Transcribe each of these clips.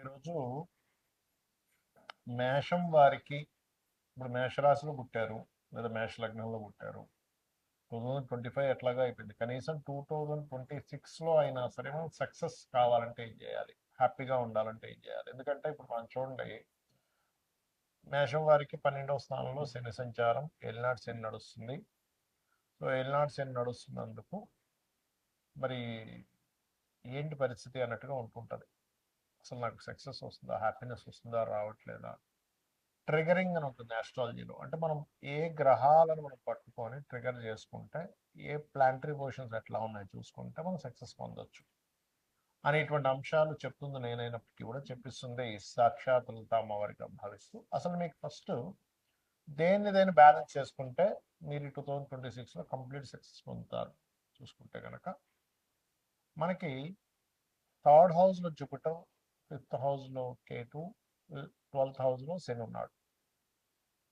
ఈరోజు మేషం వారికి ఇప్పుడు మేషరాశిలో పుట్టారు లేదా మేష లగ్నంలో పుట్టారు. టూ థౌజండ్ ట్వంటీ ఫైవ్ ఎట్లాగా అయిపోయింది? కనీసం టూ థౌజండ్ ట్వంటీ సిక్స్లో అయినా సరే మనం సక్సెస్ కావాలంటే ఏం చేయాలి? హ్యాపీగా ఉండాలంటే ఏం చేయాలి? ఎందుకంటే ఇప్పుడు మనం చూడండి మేషం వారికి పన్నెండవ స్థానంలో శని సంచారం ఏలినాడు శని నడుస్తుంది. సో ఏలినాడు శని నడుస్తున్నందుకు మరి ఏంటి పరిస్థితి అన్నట్టుగా ఉంటుంటుంది. అసలు నాకు సక్సెస్ వస్తుందా? హ్యాపీనెస్ వస్తుందా? రావట్లేదా? ట్రిగరింగ్ అని ఉంటుంది ఆస్ట్రాలజీలో అంటే మనం ఏ గ్రహాలను మనం పట్టుకొని ట్రిగర్ చేసుకుంటే ఏ ప్లాంటరీ పొజిషన్స్ ఎట్లా ఉన్నాయి చూసుకుంటే మనం సక్సెస్ పొందొచ్చు. అనేటువంటి అంశాలు చెప్తుంది నేనైనప్పటికీ కూడా చెప్పిస్తుంది ఈ సాక్షాత్ లలిత అమ్మవారిగా భావిస్తూ అసలు మీకు ఫస్ట్ దేన్ని దేన్ని బ్యాలెన్స్ చేసుకుంటే మీరు టూ థౌజండ్ ట్వంటీ సిక్స్లో కంప్లీట్ సక్సెస్ పొందుతారు? చూసుకుంటే కనుక మనకి థర్డ్ హౌస్లో జూపిటర్ ఫిఫ్త్ హౌస్లో కేతు ట్వెల్త్ హౌస్లో శని ఉన్నాడు.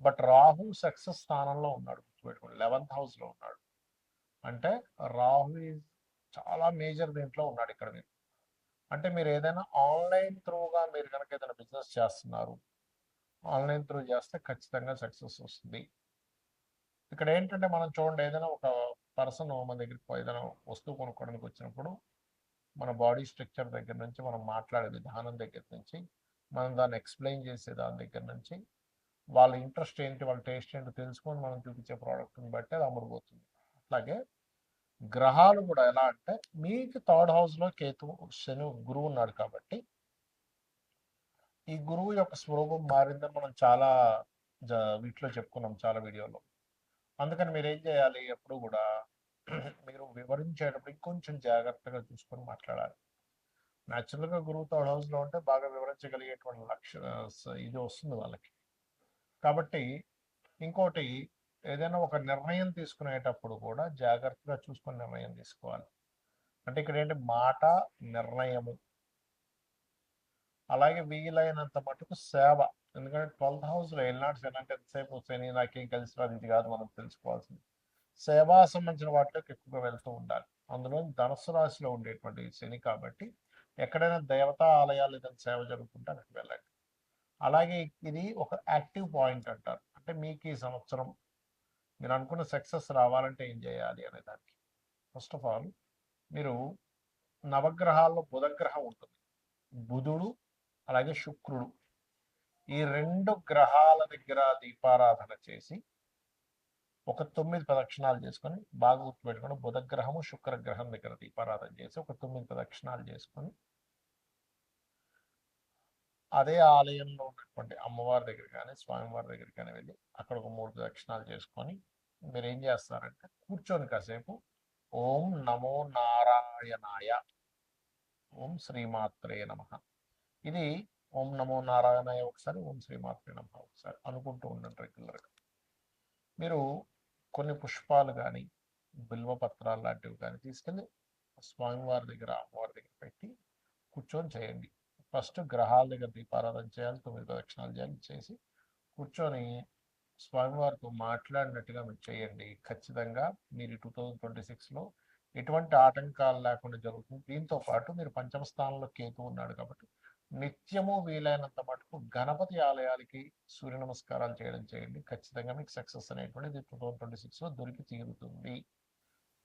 బట్ రాహు సక్సెస్ స్థానంలో ఉన్నాడు. గుర్తుపెట్టుకోండి లెవెన్త్ హౌస్లో ఉన్నాడు. అంటే రాహు ఈజ్ చాలా మేజర్ దీంట్లో ఉన్నాడు ఇక్కడ మీరు. అంటే మీరు ఏదైనా ఆన్లైన్ త్రూగా మీరు కనుక ఏదైనా బిజినెస్ చేస్తున్నారు ఆన్లైన్ త్రూ చేస్తే ఖచ్చితంగా సక్సెస్ వస్తుంది. ఇక్కడ ఏంటంటే మనం చూడండి ఏదైనా ఒక పర్సన్ మన దగ్గరికి ఏదైనా వస్తువు కొనుక్కోవడానికి వచ్చినప్పుడు మన బాడీ స్ట్రక్చర్ దగ్గర నుంచి మనం మాట్లాడే విధానం దగ్గర నుంచి మనం దాన్ని ఎక్స్ప్లెయిన్ చేసే దాని దగ్గర నుంచి వాళ్ళ ఇంట్రెస్ట్ ఏంటి వాళ్ళ టేస్ట్ ఏంటి తెలుసుకొని మనం చూపించే ప్రోడక్ట్ని బట్టి అది అమ్ముడుపోతుంది అట్లాగే గ్రహాలు కూడా ఎలా అంటే మీకు థర్డ్ హౌస్లో కేతు శని గురువు ఉన్నాడు కాబట్టి ఈ గురువు యొక్క స్వరూపం మారిందని మనం చాలా వీటిలో చెప్పుకున్నాం చాలా వీడియోలో. అందుకని మీరు ఏం చేయాలి ఎప్పుడు కూడా మీరు వివరించేటప్పుడు ఇంకొంచెం జాగ్రత్తగా చూసుకొని మాట్లాడాలి. న్యాచురల్గా గురువు థర్డ్ హౌస్లో ఉంటే బాగా వివరించగలిగేటువంటి లక్ష ఇది వస్తుంది వాళ్ళకి. కాబట్టి ఇంకోటి ఏదైనా ఒక నిర్ణయం తీసుకునేటప్పుడు కూడా జాగ్రత్తగా చూసుకుని నిర్ణయం తీసుకోవాలి. అంటే ఇక్కడ ఏంటి? మాట నిర్ణయము. అలాగే వీలైనంత మటుకు సేవ. ఎందుకంటే ట్వెల్త్ హౌస్లో వెళ్ళినాడు శని అంటే ఎంతసేపు శని నాకేం కలిసి రాదు ఇది కాదు మనం తెలుసుకోవాల్సింది. సేవా సంబంధించిన వాటిలోకి ఎక్కువగా వెళ్తూ ఉండాలి. అందులో ధనుసు రాశిలో ఉండేటువంటి శని కాబట్టి ఎక్కడైనా దేవతా ఆలయాలు ఏదైనా సేవ జరుగుతుంటే అక్కడికి వెళ్ళండి. అలాగే ఇది ఒక యాక్టివ్ పాయింట్ అంటారు. అంటే మీకు ఈ సంవత్సరం మీరు అనుకున్న సక్సెస్ రావాలంటే ఏం చేయాలి అనే దానికి. ఫస్ట్ ఆఫ్ ఆల్ మీరు నవగ్రహాల్లో బుధగ్రహం ఉంటుంది. బుధుడు అలాగే శుక్రుడు ఈ రెండు గ్రహాల దగ్గర దీపారాధన చేసి ఒక తొమ్మిది ప్రదక్షిణాలు చేసుకొని బాగా గుర్తుపెట్టుకుని బుధగ్రహము శుక్రగ్రహం దగ్గర దీపారాధన చేసి ఒక తొమ్మిది ప్రదక్షిణాలు చేసుకొని అదే ఆలయంలో ఉన్నటువంటి అమ్మవారి దగ్గర కానీ స్వామివారి దగ్గర కానీ వెళ్ళి అక్కడ ఒక మూడు ప్రదక్షిణాలు చేసుకొని మీరు ఏం చేస్తారంటే కూర్చొని కాసేపు ఓం నమో నారాయణాయ ఓం శ్రీమాత్రే నమ. ఇది ఓం నమో నారాయణాయ ఒకసారి ఓం శ్రీమాత్రే నమ ఒకసారి అనుకుంటూ ఉండండి రెగ్యులర్గా. మీరు కొన్ని పుష్పాలు కానీ బిల్వ పత్రాలు లాంటివి కానీ తీసుకెళ్ళి స్వామివారి దగ్గర అమ్మవారి దగ్గర పెట్టి కూర్చొని చేయండి. ఫస్ట్ గ్రహాల దగ్గర దీపారాధన చేయాలి తొమ్మిది ప్రదక్షిణాలు చేయాలి చేసి కూర్చొని స్వామివారితో మాట్లాడినట్టుగా మీరు చేయండి. ఖచ్చితంగా మీరు టూ థౌజండ్ ట్వంటీ సిక్స్లో ఎటువంటి ఆటంకాలు లేకుండా జరుగుతుంది. దీంతో పాటు మీరు పంచమ స్థానంలో కేతు ఉన్నాడు కాబట్టి నిత్యము వీలైనంత మటుకు గణపతి ఆలయాలకి సూర్య నమస్కారాలు చేయడం చేయండి. ఖచ్చితంగా మీకు సక్సెస్ అనేటువంటిది టూ థౌసండ్ ట్వంటీ సిక్స్లో దొరికి తీరుతుంది.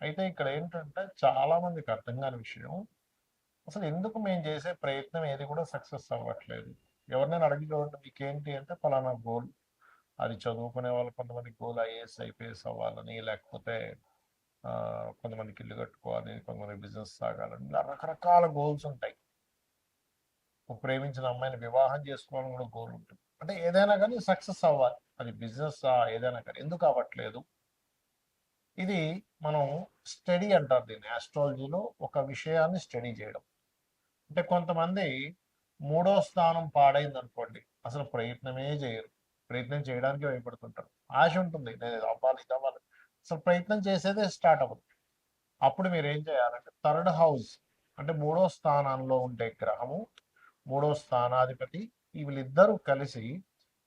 అయితే ఇక్కడ ఏంటంటే చాలా మందికి అర్థం కాని విషయం. అసలు ఎందుకు మేము చేసే ప్రయత్నం ఏది కూడా సక్సెస్ అవ్వట్లేదు. ఎవరినైనా అడిగి చూడండి మీకు ఏంటి అంటే ఫలానా గోల్. అది చదువుకునే వాళ్ళు కొంతమంది గోల్ ఐఏఎస్ ఐపీఎస్ అవ్వాలని లేకపోతే కొంతమందికి ఇల్లు కట్టుకోవాలి కొంతమంది బిజినెస్ సాగాలని ఇలా రకరకాల గోల్స్ ఉంటాయి. ప్రేమించిన అమ్మాయిని వివాహం చేసుకోవాలని కూడా గోల్ ఉంటుంది అంటే ఏదైనా కానీ సక్సెస్ అవ్వాలి. అది బిజినెస్ ఏదైనా కానీ. ఎందుకు అవ్వట్లేదు? ఇది మనం స్టడీ అంటారు దీన్ని. ఆస్ట్రాలజీలో ఒక విషయాన్ని స్టడీ చేయడం. అంటే కొంతమంది మూడో స్థానం పాడైంది అనుకోండి అసలు ప్రయత్నమే చేయరు. ప్రయత్నం చేయడానికి భయపడుతుంటారు. ఆశ ఉంటుంది. నేను అవ్వాలి ఇది అవ్వాలి. అసలు ప్రయత్నం చేసేదే స్టార్ట్ అవ్వదు. అప్పుడు మీరు ఏం చేయాలంటే థర్డ్ హౌస్ అంటే మూడో స్థానంలో ఉండే గ్రహము మూడో స్థానాధిపతి వీళ్ళిద్దరూ కలిసి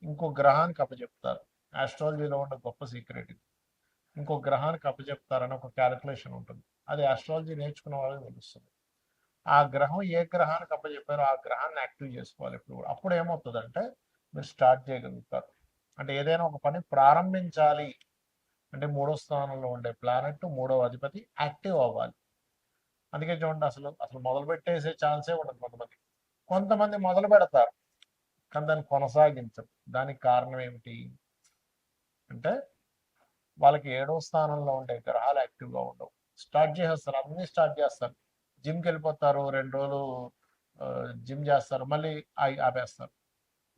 ఇంకో గ్రహానికి అప్పచెప్తారు ఆస్ట్రాలజీలో ఉన్న గొప్ప సీక్రెట్ ఇది. ఇంకో గ్రహానికి అప్పచెప్తారని ఒక క్యాలిక్యులేషన్ ఉంటుంది. అది ఆస్ట్రాలజీ నేర్చుకున్న వాళ్ళకి తెలుస్తుంది. ఆ గ్రహం ఏ గ్రహానికి అప్పచెప్పారో ఆ గ్రహాన్ని యాక్టివ్ చేసుకోవాలి ఇప్పుడు కూడా. అప్పుడు ఏమవుతుందంటే మీరు స్టార్ట్ చేయగలుగుతారు. అంటే ఏదైనా ఒక పని ప్రారంభించాలి. అంటే మూడో స్థానంలో ఉండే ప్లానెట్ మూడవ అధిపతి యాక్టివ్ అవ్వాలి. అందుకే చూడండి అసలు అసలు మొదలు పెట్టేసే ఛాన్సే ఉండదు కొంతమంది కొంతమంది మొదలు పెడతారు. కానీ దాన్ని కొనసాగించరు. దానికి కారణం ఏమిటి? అంటే వాళ్ళకి ఏడో స్థానంలో ఉండే గ్రహాలు యాక్టివ్గా ఉండవు. స్టార్ట్ చేసేస్తారు. అన్ని స్టార్ట్ చేస్తారు. జిమ్కి వెళ్ళిపోతారు. రెండు రోజులు జిమ్ చేస్తారు. మళ్ళీ ఆపేస్తారు.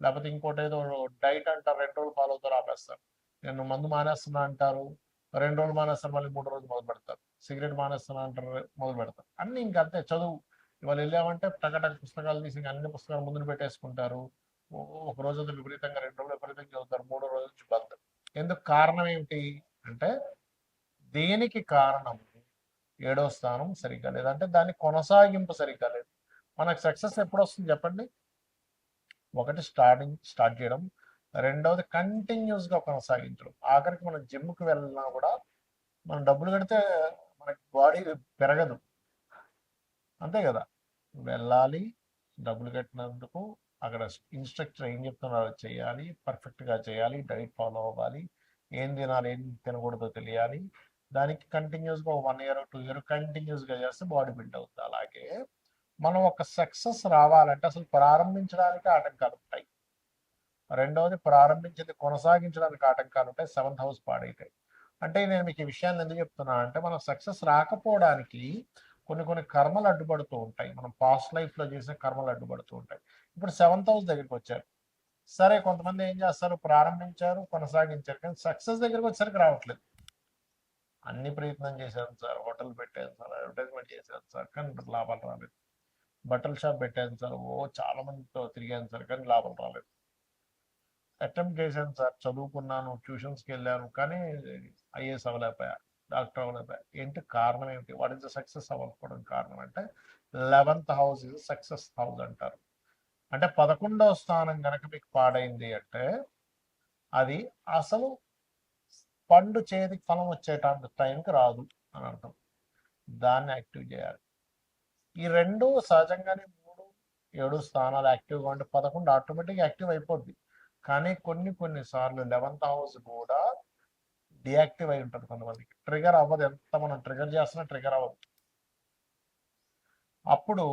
లేకపోతే ఇంకోటి ఏదో డైట్ అంటారు. రెండు రోజులు ఫాలో అవుతారు ఆపేస్తారు. నేను మందు మానేస్తున్నా అంటారు. రెండు రోజులు మానేస్తారు. మళ్ళీ మూడు రోజులు మొదలు పెడతారు. సిగరెట్ మానేస్తున్నా అంటారు. మొదలు పెడతారు. అన్ని ఇంకా అంతే. చదువు. ఇవాళ వెళ్ళామంటే టకటక పుస్తకాలు తీసి అన్ని పుస్తకాలు ముందు పెట్టేసుకుంటారు. ఒక రోజు విపరీతంగా రెండు రోజులు విపరీతంగా చదువుతారు మూడో రోజు నుంచి బంద్. ఎందుకు కారణం ఏమిటి అంటే దేనికి కారణం? ఏడో స్థానం సరిగ్గా లేదు. అంటే దాని కొనసాగింపు సరిగ్గా లేదు. మనకు సక్సెస్ ఎప్పుడు వస్తుంది చెప్పండి? ఒకటి స్టార్టింగ్ స్టార్ట్ చేయడం. రెండవది కంటిన్యూస్గా కొనసాగించడం. ఆఖరికి మనం జిమ్కి వెళ్ళినా కూడా మనం డబ్బులు కడితే మనకి బాడీ పెరగదు. అంతే కదా? వెళ్ళాలి. డబ్బులు కట్టినందుకు అక్కడ ఇన్స్ట్రక్టర్ ఏం చెప్తున్నారో చేయాలి. పర్ఫెక్ట్గా చేయాలి. డైట్ ఫాలో అవ్వాలి. ఏం తినాలి ఏం తినకూడదో తెలియాలి. దానికి కంటిన్యూస్గా వన్ ఇయర్ టూ ఇయర్ కంటిన్యూస్గా చేస్తే బాడీ బిల్డ్ అవుతుంది. అలాగే మనం ఒక సక్సెస్ రావాలంటే అసలు ప్రారంభించడానికి ఆటంకాలు ఉంటాయి. రెండవది ప్రారంభించింది కొనసాగించడానికి ఆటంకాలు ఉంటాయి. సెవెంత్ హౌస్ పాడైతాయి అంటే నేను మీకు ఈ విషయాన్ని ఎందుకు చెప్తున్నా అంటే మనం సక్సెస్ రాకపోవడానికి కొన్ని కొన్ని కర్మలు అడ్డుపడుతూ ఉంటాయి. మనం పాస్ట్ లైఫ్లో చేసిన కర్మలు అడ్డుపడుతూ ఉంటాయి. ఇప్పుడు సెవెంత్ హౌస్ దగ్గరికి వచ్చారు. సరే కొంతమంది ఏం చేస్తారు? ప్రారంభించారు కొనసాగించారు. కానీ సక్సెస్ దగ్గరికి వచ్చేసరికి రావట్లేదు. అన్ని ప్రయత్నం చేశాను సార్. హోటల్ పెట్టాను సార్. అడ్వర్టైజ్మెంట్ చేశాను సార్. కానీ లాభాలు రాలేదు. బట్టల షాప్ పెట్టాను సార్. ఓ చాలా మందితో తిరిగాను సార్. కానీ లాభాలు రాలేదు. అటెంప్ట్ చేశాను సార్. చదువుకున్నాను ట్యూషన్స్కి వెళ్ళాను. కానీ ఐఏఎస్ అవ్వలేకపోయా. డాక్టర్ అవ్వలేకపోయా. ఏంటి? కారణం ఏమిటి? వాట్ ఇస్ ద సక్సెస్ అవ్వకపోవడం కారణం అంటే eleventh house is success house అంటారు. అంటే పదకొండవ స్థానం కనుక మీకు పాడైంది అంటే అది అసలు పండు చేతికి ఫలం వచ్చేటంత టైంకి రాదు అని అర్థం. దాన్ని యాక్టివ్ చేయాలి. ఈ రెండు సహజంగానే మూడు ఏడు స్థానాలు యాక్టివ్గా ఉంటే పదకొండు ఆటోమేటిక్గా యాక్టివ్ అయిపోద్ది. కానీ కొన్ని కొన్ని సార్లు లెవెన్త్ హౌస్ కూడా డియాక్టివ్ అయి ఉంటుంది కొంతమందికి. ట్రిగర్ అవ్వదు. ఎంత మనం ట్రిగర్ చేస్తున్నా ట్రిగర్ అవ్వదు. అప్పుడు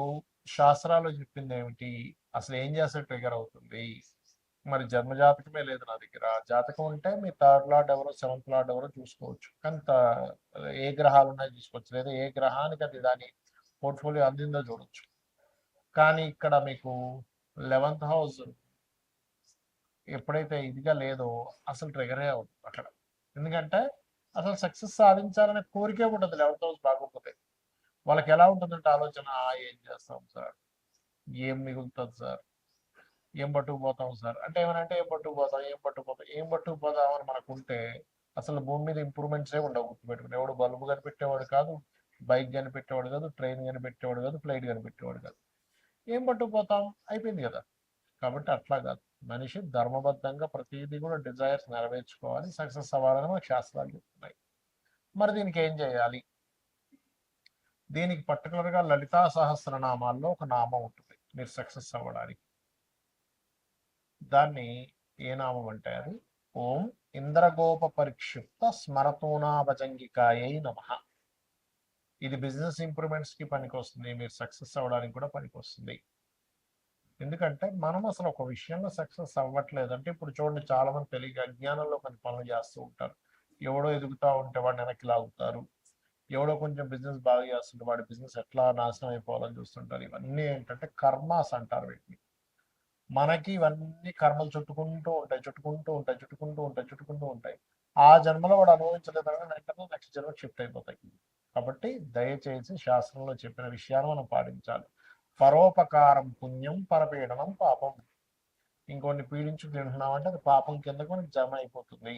శాస్త్రాలు చెప్పింది ఏమిటి? అసలు ఏం చేస్తే ట్రిగర్ అవుతుంది? మరి జన్మ జాతకమే లేదు నా దగ్గర. జాతకం ఉంటే మీ థర్డ్ లార్డ్ ఎవరో సెవెంత్ లార్డ్ ఎవరో చూసుకోవచ్చు. కానీ ఏ గ్రహాలు ఉన్నాయో చూసుకోవచ్చు. లేదా ఏ గ్రహానికి అది దాని పోర్ట్ఫోలియో అందిందో చూడొచ్చు. కానీ ఇక్కడ మీకు లెవెంత్ హౌస్ ఎప్పుడైతే ఇదిగా లేదో అసలు ట్రిగరే అవుతుంది అక్కడ. ఎందుకంటే అసలు సక్సెస్ సాధించాలనే కోరికే ఉంటుంది లెవెన్త్ హౌస్ బాగోకపోతే. వాళ్ళకి ఎలా ఉంటుందంటే ఆలోచన ఏం చేస్తాం సార్? ఏం మిగులుతుంది సార్? ఏం పట్టుకుపోతాం సార్? అంటే ఏమనంటే ఏం పట్టుకుపోతాం? ఏం పట్టుకుపోతాం? ఏం పట్టుకుపోతాం అని మనకు ఉంటే అసలు భూమి మీద ఇంప్రూవ్మెంట్స్ ఏ ఉండవు గుర్తుపెట్టుకుని. ఎవడు బల్బు కనిపెట్టేవాడు కాదు బైక్ కనిపెట్టేవాడు కాదు ట్రైన్ కనిపెట్టేవాడు కాదు ఫ్లైట్ కనిపెట్టేవాడు కాదు. ఏం పట్టుకుపోతాం? అయిపోయింది కదా. కాబట్టి అట్లా కాదు. మనిషి ధర్మబద్ధంగా ప్రతిదీ కూడా డిజైర్స్ నెరవేర్చుకోవాలి. సక్సెస్ అవ్వాలని మనకు శాస్త్రాలు చెప్తున్నాయి. మరి దీనికి ఏం చేయాలి? దీనికి పర్టికులర్గా గా లలితా సహస్రనామాల్లో ఒక నామం ఉంటుంది. మీరు సక్సెస్ అవ్వడానికి. దాన్ని ఏ నామం అంటే అది? ఓం ఇంద్రగోప పరిక్షిప్త స్మరతోనాభజంగికాయై నమ. ఇది బిజినెస్ ఇంప్రూవ్మెంట్స్కి పనికొస్తుంది. మీరు సక్సెస్ అవ్వడానికి కూడా పనికొస్తుంది. ఎందుకంటే మనం అసలు ఒక విషయంలో సక్సెస్ అవ్వట్లేదు. అంటే ఇప్పుడు చూడండి చాలా మంది తెలియక అజ్ఞానంలో కొన్ని పనులు చేస్తూ ఉంటారు. ఎవడో ఎదుగుతా ఉంటే వాడిని వెనక్కి లాగుతారు. ఎవడో కొంచెం బిజినెస్ బాగా చేస్తుంటే వాడి బిజినెస్ ఎట్లా నాశనం అయిపోవాలని చూస్తుంటారు. ఇవన్నీ ఏంటంటే కర్మాస్ అంటారు వీటిని. మనకి ఇవన్నీ కర్మలు చుట్టుకుంటూ ఉంటాయి చుట్టుకుంటూ ఉంటాయి చుట్టుకుంటూ ఉంటాయి చుట్టుకుంటూ ఉంటాయి. ఆ జన్మలో వాడు అనుభవించలేదు వెంటనే నెక్స్ట్ జన్మ షిఫ్ట్ అయిపోతాయి. కాబట్టి దయచేసి శాస్త్రంలో చెప్పిన విషయాన్ని మనం పాటించాలి. పరోపకారం పుణ్యం పరపీడనం పాపం. ఇంకోటి పీడించు తింటున్నామంటే అది పాపం కిందకు మనకి జమ అయిపోతుంది.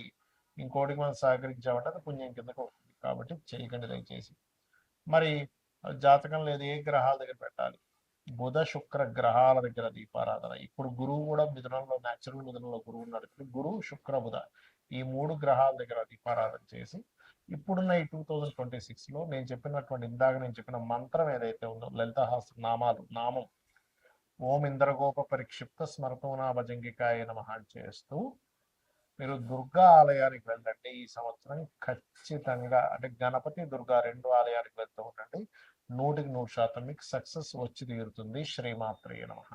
ఇంకోటికి మనం సహకరించామంటే అది పుణ్యం కిందకు వస్తుంది కాబట్టి చేయకండి దయచేసి. మరి జాతకం లేదు ఏ గ్రహాల దగ్గర పెట్టాలి? బుధ శుక్ర గ్రహాల దగ్గర దీపారాధన. ఇప్పుడు గురువు కూడా మిథునంలో న్యాచురల్ మిథునంలో గురువు ఉన్నాడు. ఇప్పుడు గురువు శుక్ర బుధ. ఈ మూడు గ్రహాల దగ్గర దీపారాధన చేసి ఇప్పుడున్న ఈ టూ థౌజండ్ ట్వంటీ సిక్స్లో నేను చెప్పినటువంటి ఇందాక నేను చెప్పిన మంత్రం ఏదైతే ఉందో లలితహాస నామాలు నామం ఓం ఇంద్రగోప పరిక్షిప్త స్మరతోనా భజంగికాయ నమః చేస్తూ మీరు దుర్గా ఆలయానికి వెళ్ళండి ఈ సంవత్సరం. ఖచ్చితంగా అంటే గణపతి దుర్గా రెండు ఆలయానికి వెళ్తూ ఉండండి. నూటికి నూరు శాతం మీకు సక్సెస్ వచ్చి తీరుతుంది. శ్రీమాత్రేయ నమః.